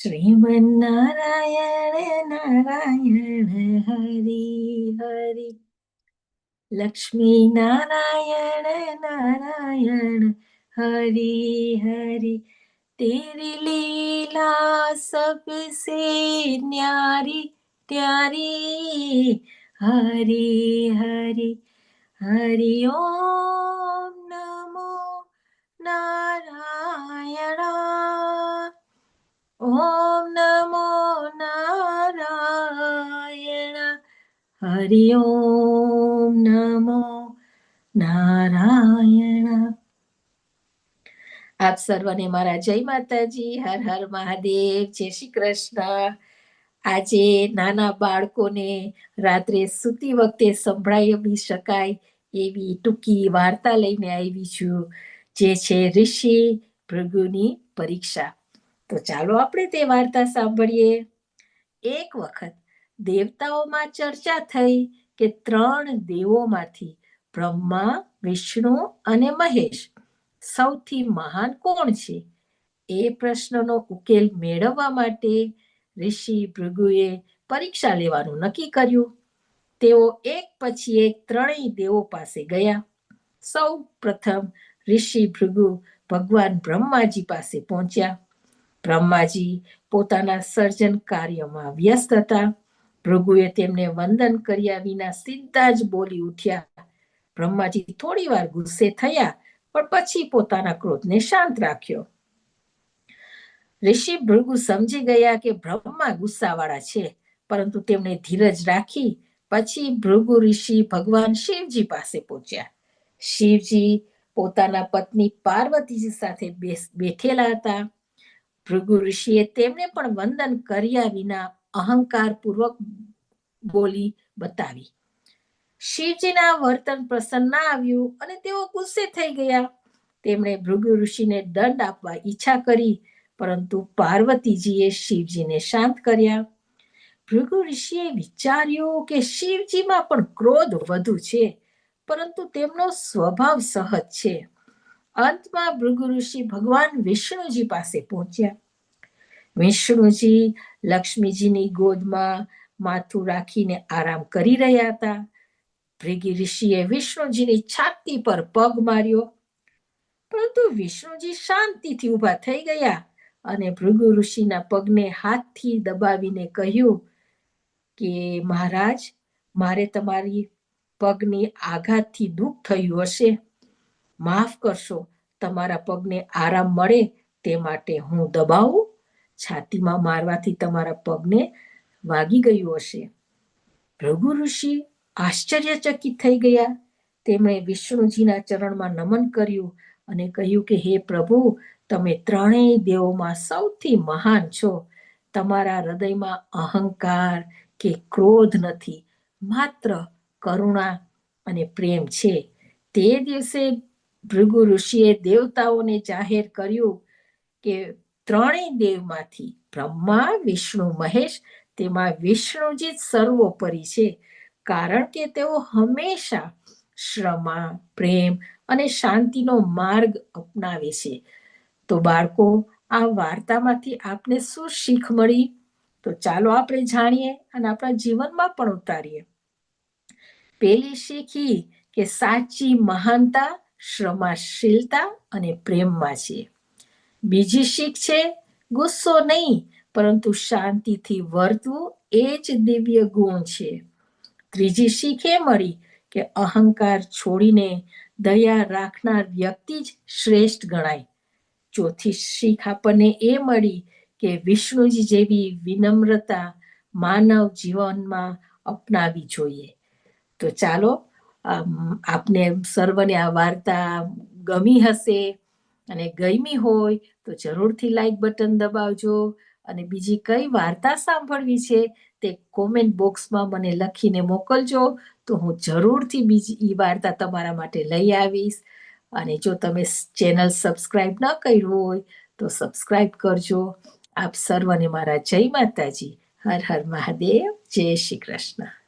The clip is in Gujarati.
શ્રીમન્નારાયણ નારાયણ હરિ હરિ લક્ષ્મી નારાયણ નારાયણ હરિ હરિ તેરી લીલા સબસે ન્યારી ત્યારી હરિ હરિ હરિ ઓમ ઓમ નમો નારાયણ. હરિ ઓમ નમો નારાયણ. આપ સર્વને મારા જય માતાજી, હર હર મહાદેવ, જય શ્રી કૃષ્ણ. આજે નાના બાળકોને રાત્રે સૂતી વખતે સંભળાવી શકાય એવી ટૂંકી વાર્તા લઈને આવી છું, જે છે ઋષિ ભૃગુની પરીક્ષા. તો ચાલો આપણે તે વાર્તા સાંભળીએ. એક વખત દેવતાઓમાં ચર્ચા થઈ કે ત્રણ દેવોમાંથી બ્રહ્મા, વિષ્ણુ અને મહેશ સૌથી મહાન કોણ છે? એ પ્રશ્નનો ઉકેલ મેળવવા માટે ઋષિ ભૃગુએ પરીક્ષા લેવાનું નક્કી કર્યું. તેઓ એક પછી એક ત્રણેય દેવો પાસે ગયા. સૌ પ્રથમ ઋષિ ભૃગુ ભગવાન બ્રહ્માજી પાસે પહોંચ્યા. બ્રહ્માજી પોતાના સર્જન કાર્યમાં વ્યસ્ત હતા. ભૃગુએ તેમને વંદન કર્યા વિના સીધા જ બોલી ઉઠ્યા. બ્રહ્માજી થોડી વાર ગુસ્સે થયા, પણ પછી પોતાના ક્રોધને શાંત રાખ્યો. ઋષિ ભૃગુ સમજી ગયા કે બ્રહ્મા ગુસ્સાવાળા છે, પરંતુ તેમણે ધીરજ રાખી, પછી ભૃગુ ઋષિ ભગવાન શિવજી પાસે પહોંચ્યા. શિવજી પોતાના પત્ની પાર્વતીજી સાથે બેઠેલા હતા. ભૃગુ ઋષિએ તેમને પણ વંદન કર્યા વિના અહંકાર પૂર્વક બોલી બતાવી. શિવજીના વર્તન પ્રસન્ન ના આવ્યું અને તેઓ ગુસ્સે થઈ ગયા. તેમણે ભૃગુ ઋષિને દંડ આપવા ઈચ્છા કરી, પરંતુ પાર્વતીજીએ શિવજીને શાંત કર્યા. ભૃગુ ઋષિએ વિચાર્યું કે શિવજીમાં પણ ક્રોધ વધુ છે, પરંતુ તેમનો સ્વભાવ સહજ છે. અંતમાં ભૃગુ ઋષિ ભગવાન વિષ્ણુજી પાસે પહોંચ્યા. વિષ્ણુજી લક્ષ્મીજીની ગોદમાં માથું રાખીને આરામ કરી રહ્યા હતા. ભૃગી ઋષિએ વિષ્ણુજીની છાતી પર પગ માર્યો. પરંતુ વિષ્ણુજી શાંતિથી ઊભા થઈ ગયા અને ભૃગુ ઋષિના પગને હાથથી દબાવીને કહ્યું કે, મહારાજ, મારે તમારી પગની આઘાતથી દુઃખ થયું હશે. માફ કરશો, તમારા પગને આરામ મળે તે માટે હું દબાવું છાતીમાં મારવાથી તમારા પગને વાગી ગયું હશે. ભૃગુ ઋષિ આશ્ચર્યચકિત થઈ ગયા. તેમણે વિષ્ણુજીના ચરણમાં નમન કર્યું અને કહ્યું કે, હે પ્રભુ, તમે ત્રણેય દેવોમાં સૌથી મહાન છો. તમારા હૃદયમાં અહંકાર કે ક્રોધ નથી, માત્ર કરુણા અને પ્રેમ છે. તે દિવસે ભૃગુ ઋષિએ દેવતાઓને જાહેર કર્યું કે ત્રણેય દેવમાંથી બ્રહ્મા, વિષ્ણુ, મહેશ તેમાં વિષ્ણુજી સર્વોપરી છે. કારણ કે તેઓ હંમેશા શ્રમા, પ્રેમ અને શાંતિનો માર્ગ અપનાવે છે. તો બાળકો, આ વાર્તામાંથી આપને શું શીખ મળી? તો ચાલો આપણે જાણીએ અને આપણા જીવનમાં પણ ઉતારીએ. પેલી શીખી કે સાચી મહાનતા શ્રમાશીલતા અને પ્રેમમાં છે. બીજી શીખ છે, ગુસ્સો નહીં, પરંતુ શાંતિથી વર્તવું એ જ દિવ્ય ગુણ છે. ત્રીજી શીખ એ મળી કે અહંકાર છોડીને દયા રાખનાર વ્યક્તિ જ શ્રેષ્ઠ ગણાય. ચોથી શીખ આપણને એ મળી કે વિષ્ણુજી જેવી વિનમ્રતા માનવ જીવનમાં અપનાવી જોઈએ. તો ચાલો આપને સર્વને આ વાર્તા ગમી હશે અને ગમી હોય તો જરૂરથી લાઈક બટન દબાવજો અને બીજી કઈ વાર્તા સાંભળવી છે તે કોમેન્ટ બોક્સમાં મને લખીને મોકલજો તો હું જરૂરથી બીજી એ વાર્તા તમારા માટે લઈ આવીશ. અને જો તમે ચેનલ સબસ્ક્રાઈબ ન કર્યું હોય તો સબસ્ક્રાઈબ કરજો. આપ સર્વને મારા જય માતાજી. હર હર મહાદેવ. જય શ્રી કૃષ્ણ.